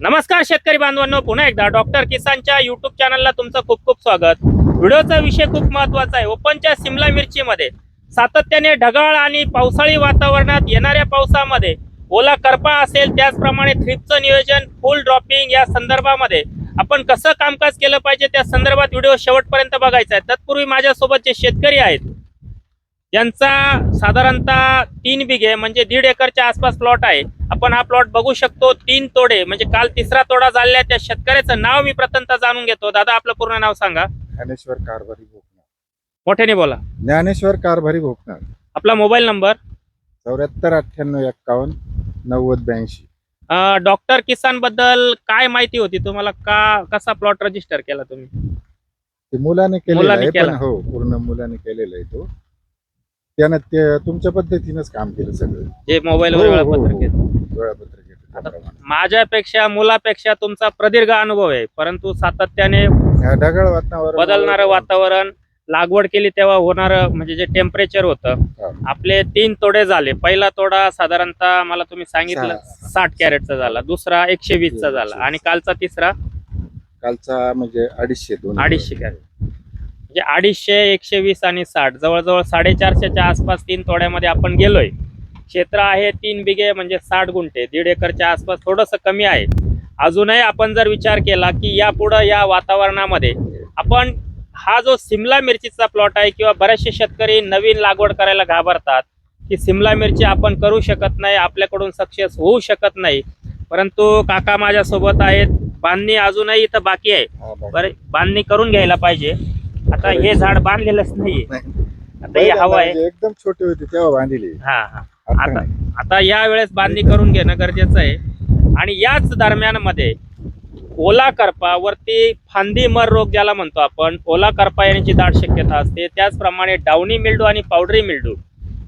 नमस्कार शेतकरी बांधवांनो पुन्हा एकदा डॉक्टर किसानच्या युट्यूब चॅनलला तुमचं खूप खूप स्वागत. व्हिडिओचा विषय खूप महत्त्वाचा आहे. ओपनच्या सिमला मिरचीमध्ये सातत्याने ढगाळ आणि पावसाळी वातावरणात येणाऱ्या पावसामध्ये ओला करपा असेल त्याचप्रमाणे थ्रिपचं नियोजन फुल ड्रॉपिंग या संदर्भामध्ये आपण कसं कामकाज केलं पाहिजे त्या संदर्भात व्हिडिओ शेवटपर्यंत बघायचा आहे. तत्पूर्वी माझ्यासोबत जे शेतकरी आहेत यांचा साधारणतः तीन बिघे म्हणजे दीड एकरच्या आसपास प्लॉट आहे. आपण हा प्लॉट बघू शकतो तीन तोडे म्हणजे काल तिसरा तोडा झालेला. त्या शेतकऱ्याचं नाव मी प्रथमतः जाणून घेतो. दादा आपलं पूर्ण नाव सांगा. ज्ञानेश्वर कारभारी भोकनाळ मोठ्याने बोला. ज्ञानेश्वर कारभारी भोकनाळ आपला मोबाईल नंबर? चौऱ्याहत्तर अठ्ठ्याण्णव एक्कावन्न नव्वद ब्याऐंशी. डॉक्टर किसानबद्दल काय माहिती होती? तुम्हाला का कसा प्लॉट रजिस्टर केला तुम्ही? ते मुलाने केलेलं मुलाने आहे पण केला. हो पूर्ण मुलाने केलेलं आहे तो. त्यानं ते तुमच्या पद्धतीनंच काम केलं सगळं जे मोबाईल हो, वर हो, वेळापत्रक हो. आहे. वेळापत्रक येतं त्याप्रमाणे. माझ्यापेक्षा मुलापेक्षा तुमचा प्रदीर्घ अनुभव आहे परंतु सातत्याने ह्या ढगाळ वातावरण बदलणारं वातावरण लागवड केली तेव्हा होणारं म्हणजे जे टेम्परेचर होतं हा. आपले तीन तोडे झाले पहिला तोडा साधारणतः मला तुम्ही सांगितलं सहा. साठ कॅरेटचा झाला दुसरा एकशे वीसचा झाला आणि कालचा तिसरा कालचा म्हणजे अडीचशे दोन अडीचशे कॅरेट म्हणजे अडीचशे एकशे वीस आणि साठ. जवळजवळ साडेचारशेच्या आसपास तीन तोड्यामध्ये आपण गेलोय. क्षेत्र आहे तीन बिघे म्हणजे साठ गुंठे. दीड एकरच्या आसपास थोडंसं कमी आहे. अजूनही आपण जर विचार केला की यापुढं या वातावरणामध्ये आपण हा जो सिमला मिरचीचा प्लॉट आहे किंवा बरेचसे शेतकरी नवीन लागवड करायला घाबरतात की सिमला मिरची आपण करू शकत नाही आपल्याकडून सक्सेस होऊ शकत नाही. परंतु काका माझ्यासोबत आहेत. बांधणी अजूनही इथं बाकी आहे. बरे बांधणी करून घ्यायला पाहिजे. आता हे झाड बांधलेलंच नाहीये. नाही. आता हे हवा आहे. म्हणजे एकदम छोटे होते तेव्हा बांधली हा हा. आता आता या वेळेस बांधणी करून घेणं गरजेचं आहे. आणि याच दरम्यानमध्ये ओला करपा वरती फांदी मर रोग ज्याला म्हणतो आपण ओला करपा येण्याची दाट शक्यता असते. त्याचप्रमाणे डाउनी मिल्डू आणि पावडरी मिल्डू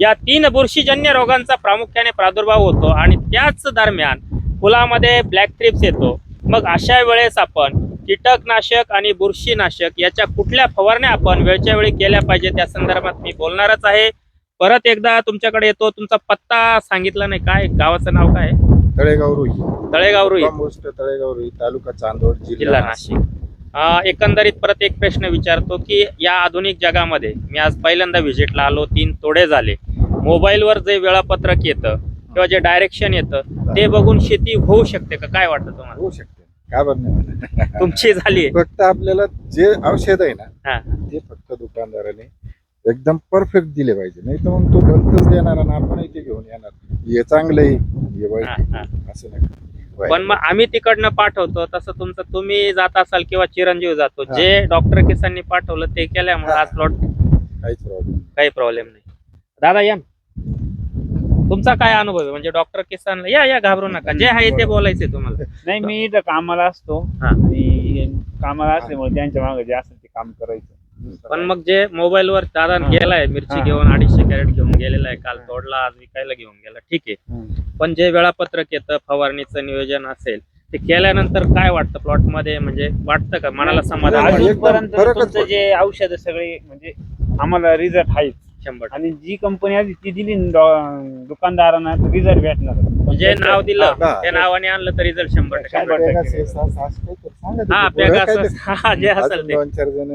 या तीन बुरशीजन्य रोगांचा प्रामुख्याने प्रादुर्भाव होतो. आणि त्याच दरम्यान फुलामध्ये ब्लॅक थ्रिप्स येतो. मग अशा वेळेस आपण कीटकनाशक आणि बुरशीनाशक याच्या कुठल्या फवारण्या आपण वेळच्या वेळी केल्या पाहिजे त्या संदर्भात मी बोलणारच आहे. परत एकदा तुमच्याकडे येतो. तुमचा पत्ता सांगितला नाही. काय? गावाचं नाव काय? तळेगाव रुई. तळेगाव रुई. गोष्ट तळेगाव रुई तालुका चांदोड जिल्हा नाशिक. एकंदरीत परत एक प्रश्न विचारतो की या आधुनिक जगामध्ये मी आज पहिल्यांदा व्हिजिटला आलो. तीन तोडे झाले. मोबाईलवर जे वेळापत्रक येतं किंवा जे डायरेक्शन येतं ते बघून शेती होऊ शकते का? काय वाटतं तुम्हाला? होऊ शकते. का बरं नाही? तुमची झाली फक्त आपल्याला जे औषध आहे ना हा ते फक्त दुकानदाराने एकदम परफेक्ट दिले पाहिजे नाही तर मग तो भलतच देणार आणि आपणही ते घेऊन येणार हे चांगलं आहे हे वाईट. असं नाही. पण मग आम्ही तिकडनं पाठवतो तसं तुमचं तुम्ही जात असाल किंवा चिरंजीव जातो. जे डॉक्टर किसांनी पाठवलं ते केल्यामुळे. आज प्लॉट काहीच प्रॉब्लेम काही प्रॉब्लेम नाही दादा या ना. तुमचा काय अनुभव आहे? म्हणजे डॉक्टर किसान या या घाबरू नका. जे आहे ते बोलायचे तुम्हाला. नाही मी इथं कामाला असतो हा. आणि कामाला असल्यामुळे त्यांच्या मागे जे असेल ते काम करायचं. पण मग जे मोबाईलवर दादा हा. गेलाय मिरची हा. घेऊन अडीचशे कॅरेट घेऊन गेलेला आहे काल तोडला आज विकायला घेऊन गेला. ठीक आहे. पण जे वेळापत्रक येतं फवारणीचं नियोजन असेल ते केल्यानंतर काय वाटतं प्लॉटमध्ये म्हणजे वाटतं का? मनाला समाधान नाही, वाटतं? एकदम अजूनपर्यंत फरकच तुमचं पडतो. जे औषध सगळे म्हणजे आम्हाला रिझल्ट आहेत शंभर. आणि जी कंपनी आधी ती दिली ना दुकानदारांना रिझल्ट भेटणार जे नाव दिलं हा. त्या नावाने आणलं तर रिझल्ट शंभर टक्के शंभर काहीतरी हा. बरं. हा जे असेल अजून ते दोन चार जण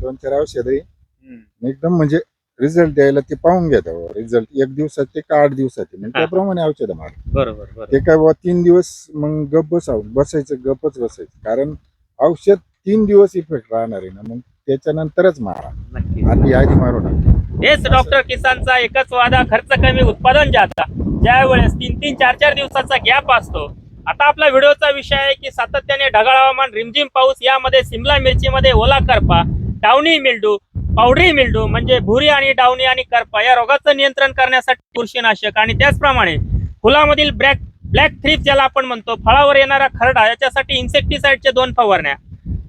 दोन चार औषध आहे हम्म. एकदम म्हणजे रिझल्ट द्यायला ते पाहून घेत रिझल्ट एक दिवसात ते का आठ. म्हणजे हा. त्याप्रमाणे औषध मार बरोबर बरोबर ते काय बुवा तीन दिवस मग गप बसाव बसायचं गपच बसायचं कारण औषध तीन दिवस इफेक्ट राहणार आहे ना मग त्याच्यानंतरच मारा नक्की आधी आधी मारू नका हेच डॉक्टर किसानचा एकच वादा खर्च कमी उत्पादन जास्त. ज्या वेळेस तीन तीन चार चार दिवसाचा गॅप असतो. आता आपला व्हिडिओचा विषय आहे की सातत्याने ढगाळ हवामान रिमझिम पाऊस यामध्ये सिमला मिरचीमध्ये ओला करपा डावणी मिल्डू पावडरी मिल्डू म्हणजे भुरी आणि डावणी आणि करपा या रोगाचं नियंत्रण करण्यासाठी बुरशीनाशक आणि त्याचप्रमाणे फुलामधील ब्लॅक ब्लॅक थ्रीप ज्याला आपण म्हणतो फळावर येणारा खरडा याच्यासाठी इन्सेक्टिसाइडचे दोन फवारण्या.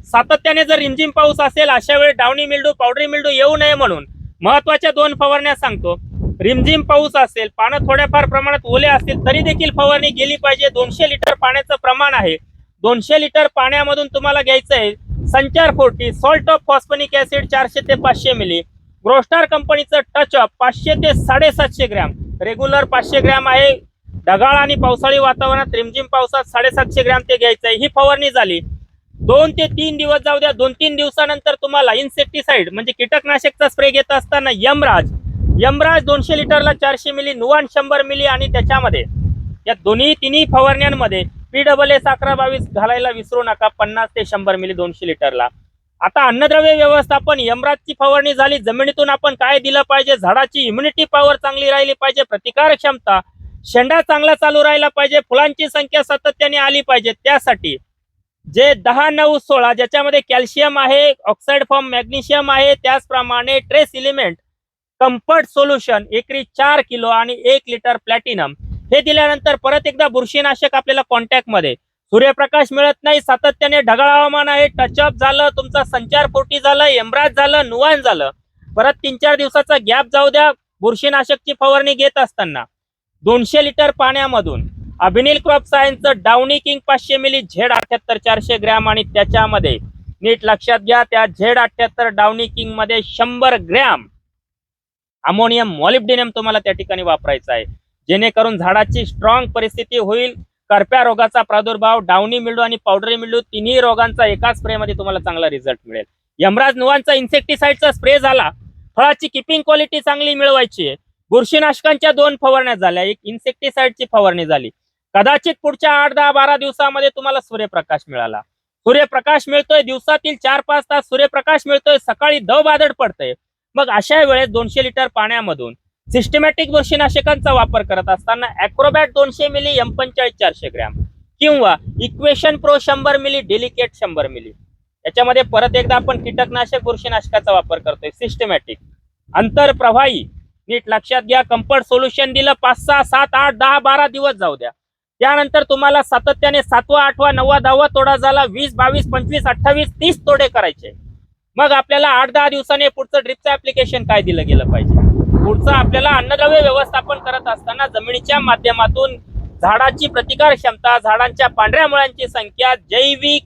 सातत्याने जर रिमझिम पाऊस असेल अशा वेळी डावणी मिल्डू पावडरी मिल्डू येऊ नये म्हणून महत्त्वाच्या दोन फवारण्या सांगतो. रिमझिम पाऊस असेल पानं थोड्याफार प्रमाणात ओले असतील तरी देखील फवारणी गेली पाहिजे. दोनशे लिटर पाण्याचं प्रमाण आहे. दोनशे लिटर पाण्यामधून तुम्हाला घ्यायचं आहे संचार forty salt of phosphonic acid चारशे ते पाचशे मिली ग्रोस्टार कंपनीचं टच ऑफ पाचशे ते साडेसातशे ग्रॅम. रेग्युलर पाचशे ग्रॅम आहे. ढगाळ आणि पावसाळी वातावरणात रिमझिम पावसात साडेसातशे ग्रॅम ते घ्यायचं आहे. ही फवारणी झाली. दोन ते तीन दिवस जाऊ द्या. दोन तीन दिवसानंतर तुम्हाला इन्सेक्टिसाइड म्हणजे कीटकनाशकचा स्प्रे घेत असताना यमराज यमराज दोनशे लिटरला चारशे मिली नुवान शंभर मिली आणि त्याच्यामध्ये या दोन्ही तिन्ही फवारण्यांमध्ये पी डबल एस अकरा बावीस घालायला विसरू नका. पन्नास ते शंभर मिली दोनशे लिटरला. आता अन्नद्रव्य व्यवस्थापन यमराजची फवारणी झाली. जमिनीतून आपण काय दिलं पाहिजे? झाडाची इम्युनिटी पॉवर चांगली राहिली पाहिजे. प्रतिकार क्षमता शेंडा चांगला चालू राहिला पाहिजे. फुलांची संख्या सातत्याने आली पाहिजे. त्यासाठी जे दहा नऊ सोळा ज्याच्यामध्ये कॅल्शियम आहे ऑक्साईड फॉर्म मॅग्नेशियम आहे त्याचप्रमाणे ट्रेस इलिमेंट कम्फर्ट सोल्युशन एकरी चार किलो आणि एक लिटर प्लॅटिनम. हे दिल्यानंतर परत एकदा बुरशीनाशक आपल्याला कॉन्टॅक्टमध्ये सूर्यप्रकाश मिळत नाही सातत्याने ढगाळ हवामान आहे टचअप झालं तुमचा संचार पोटी झालं एम्ब्राज झालं नुवान झालं. परत तीन चार दिवसाचा गॅप जाऊ द्या बुरशीनाशकची फवारणी घेत असताना. दोनशे लिटर पाण्यामधून. अभिनील क्रॉप सायन्सचं डाउनी किंग पाचशे मिली झेड अठ्याहत्तर चारशे ग्रॅम आणि त्याच्यामध्ये नीट लक्षात घ्या त्या झेड अठ्याहत्तर डाउनी किंगमध्ये शंभर ग्रॅम अमोनियम मॉलिब्डेनियम तुम्हाला त्या ठिकाणी वापरायचं आहे. जेणेकरून झाडाची स्ट्रॉंग परिस्थिती होईल करप्या रोगाचा प्रादुर्भाव डाउनी मिल्डू आणि पावडरी मिल्डू तिन्ही रोगांचा एकाच स्प्रे मध्ये तुम्हाला चांगला रिझल्ट मिळेल. यमराज नुवांचा इन्सेक्टिसाइडचा स्प्रे झाला. फळाची किपिंग क्वालिटी चांगली मिळवायची आहे. बुरशीनाशकांच्या दोन फवारण्या झाल्या एक इन्सेक्टिसाइडची फवारणी झाली. कदाचित पुढच्या आठ दहा बारा दिवसामध्ये तुम्हाला सूर्यप्रकाश मिळाला. सूर्यप्रकाश मिळतोय दिवसातील चार पाच तास सूर्यप्रकाश मिळतोय सकाळी दव बादड पडतंय. मग अशा वेळेस दोनशे लिटर पाण्यामधून सिस्टमॅटिक बुरशीनाशकांचा वापर करत असताना अॅक्रोबॅट दोनशे मिली एम पंचाळीस चारशे ग्रॅम किंवा इक्वेशन प्रो शंभर मिली डेलिकेट शंभर मिली. याच्यामध्ये परत एकदा आपण कीटकनाशक बुरशीनाशकाचा वापर करतोय सिस्टमॅटिक अंतरप्रवाही नीट लक्षात घ्या कम्फर्ट सोल्युशन दिलं पाच सहा सात आठ दहा बारा दिवस जाऊ द्या. त्यानंतर तुम्हाला सातत्याने सातवा आठवा नववा दहावा तोडा झाला. वीस बावीस पंचवीस अठ्ठावीस तीस तोडे करायचे. मग आपल्याला आठ दहा दिवसाने पुढचं ड्रिपचं ऍप्लिकेशन काय दिलं गेलं पाहिजे? पुढचं आपल्याला अन्नद्रव्य व्यवस्थापन करत असताना जमिनीच्या माध्यमातून झाडाची प्रतिकार क्षमता झाडांच्या पांढऱ्या मुळांची संख्या जैविक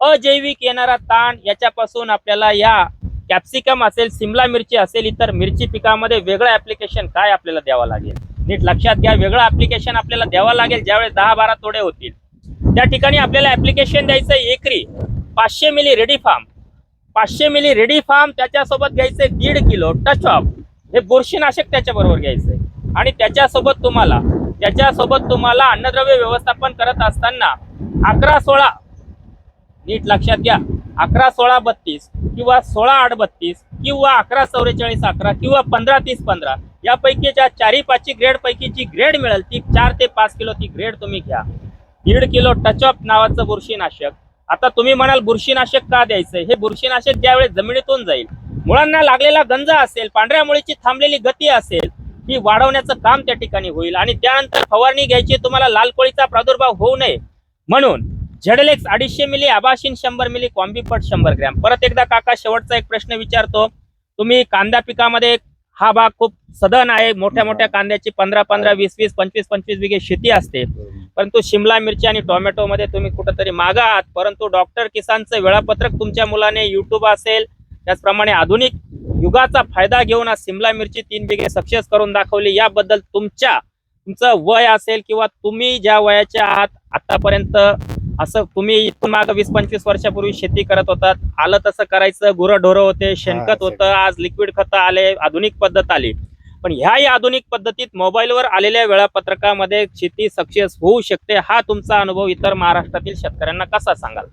अजैविक येणारा ताण याच्यापासून आपल्याला या कॅप्सिकम असेल सिमला मिरची असेल इतर मिरची पिकामध्ये वेगळं ऍप्लिकेशन काय आपल्याला द्यावं लागेल? नीट लक्षात घ्या वेगळं ऍप्लिकेशन आपल्याला द्यावं लागेल ज्यावेळेस दहा बारा तोडे होतील. त्या ठिकाणी आपल्याला ऍप्लिकेशन द्यायचं एकरी पाचशे मिली रेडी फार्म पाचशे मिली रेडी फार्म त्याच्यासोबत घ्यायचंय दीड किलो टच ऑफ हे बुरशीनाशक त्याच्याबरोबर घ्यायचंय. आणि त्याच्यासोबत तुम्हाला त्याच्यासोबत तुम्हाला अन्नद्रव्य व्यवस्थापन करत असताना अकरा सोळा नीट लक्षात घ्या अकरा सोळा बत्तीस किंवा सोळा आठ बत्तीस किंवा अकरा चौवेचाळीस अकरा किंवा पंधरा तीस पंधरा यापैकी ज्या चारी पाचची ग्रेड पैकीची ग्रेड मिळेल ती चार ते पाच किलो ती ग्रेड तुम्ही घ्या. दीड किलो टचअप नावाचं बुरशीनाशक. आता तुम्ही म्हणाल बुरशीनाशक का द्यायचं? हे बुरशीनाशक ज्यावेळेस जमिनीतून जाईल मुळांना लागलेला गंज असेल पांढऱ्या मुळीची थांबलेली गती असेल ही वाढवण्याचं काम त्या ठिकाणी होईल आणि त्यानंतर फवारणी घ्यायची तुम्हाला लाल कोळीचा प्रादुर्भाव होऊ नये. म्हणून झेडलेक्स अडीचशे मिली आबाशीन शंभर मिली कॉम्बीपट शंभर ग्रॅम. परत एकदा काका शेवटचा एक प्रश्न विचारतो. तुम्ही कांदा पिकामध्ये हा भाग खूप सदन आहे. मोठ्या मोठ्या कांद्याची पंधरा पंधरा वीस वीस पंचवीस पंचवीस बिघे शेती असते. परंतु शिमला मिरची आणि टोमॅटो मध्ये तुम्ही कुठंतरी मागा आहात. परंतु डॉक्टर किसानचं वेळापत्रक तुमच्या मुलाने युट्यूब असेल. त्याचप्रमाणे आधुनिक युगाचा फायदा घेऊन आज शिमला मिरची तीन बिघे सक्सेस करून दाखवली. याबद्दल तुमच्या तुमचं वय असेल किंवा तुम्ही ज्या वयाचे आहात आतापर्यंत असं तुम्ही इथून माग वीस पंचवीस वर्षापूर्वी शेती करत होतात. आलं तसं करायचं गुरं ढोरं होते शेणखत होतं आज लिक्विड खतं आले आधुनिक पद्धत आली. पण ह्याही आधुनिक पद्धतीत मोबाईलवर आलेल्या वेळापत्रकामध्ये शेती सक्सेस होऊ शकते हा तुमचा अनुभव इतर महाराष्ट्रातील शेतकऱ्यांना कसा सांगाल?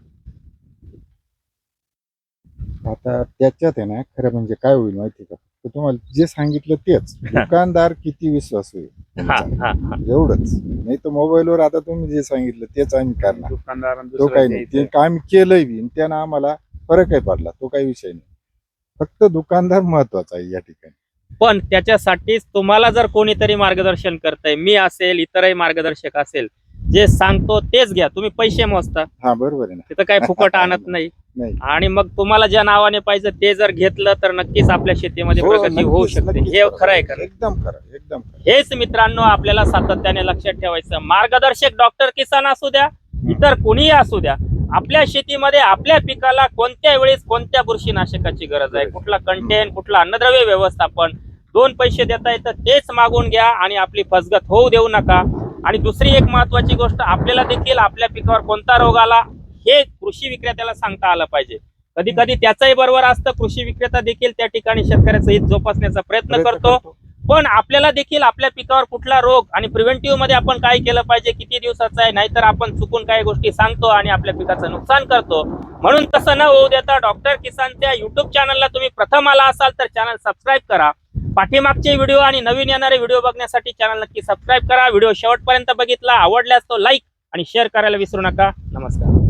आता त्याच्यात आहे ना खरं म्हणजे काय होईल माहिती का? तर तुम्हाला जे सांगितलं तेच. दुकानदार किती विश्वास होईल? हा हा हा. एवढंच. नाही तर मोबाईलवर आता तुम्ही जे सांगितलं तेच आम्ही करणार. दुकानदारांना तो काही नाही. ते. काम केलंय बी त्यानं आम्हाला फरक आहे पडला. तो काही विषय नाही. फक्त दुकानदार महत्त्वाचा आहे या ठिकाणी. पण त्याच्यासाठीच तुम्हाला जर कोणीतरी मार्गदर्शन करतंय मी असेल इतरही मार्गदर्शक असेल जे सांगतो तेच घ्या. तुम्ही पैसे मोजता. हा बरोबर आहे ना. तिथं काही फुकट आणत नाही. नाही. आणि मग तुम्हाला ज्या नावाने पाहिजे ते जर घेतलं तर नक्कीच आपल्या शेतीमध्ये हो, प्रगती होऊ नक्कीच, शकते. नक्कीच हे खरं आहे खरं एकदम खरं एकदम खरं हेच मित्रांनो आपल्याला सातत्याने लक्षात ठेवायचं. मार्गदर्शक डॉक्टर किसान असू द्या इतर कोणीही असू द्या आपल्या शेतीमध्ये आपल्या पिकाला कोणत्या वेळेस कोणत्या बुरशीनाशकाची गरज आहे? कुठला कंटेन कुठला अन्नद्रव्य व्यवस्थापन? दोन पैसे देता येतं तेच मागून घ्या आणि आपली फसगत होऊ देऊ नका. आणि दुसरी एक महत्वाची गोष्ट आपल्याला देखील आपल्या पिकावर कोणता रोग आला हे कृषी विक्रेत्याला सांगता आलं पाहिजे. कधी कधी त्याचंही बरोबर असतं कृषी विक्रेता देखील त्या ठिकाणी शेतकऱ्याचं हित जोपासण्याचा प्रयत्न करतो. पण आपल्याला देखील आपल्या पिकावर कुठला रोग आणि प्रिव्हेंटिव्हमध्ये आपण काय केलं पाहिजे किती दिवसाचं आहे नाहीतर आपण चुकून काही गोष्टी सांगतो आणि आपल्या पिकाचं नुकसान करतो. म्हणून तसं न होऊ देता डॉक्टर किसानच्या युट्यूब चॅनलला तुम्ही प्रथम आला असाल तर चॅनल सबस्क्राईब करा. पाठीमागचे व्हिडिओ आणि नवीन येणारे व्हिडिओ बघण्यासाठी चॅनल नक्की सबस्क्राईब करा. व्हिडिओ शेवटपर्यंत बघितला आवडल्यास तो लाईक आणि शेअर करायला विसरू नका. नमस्कार.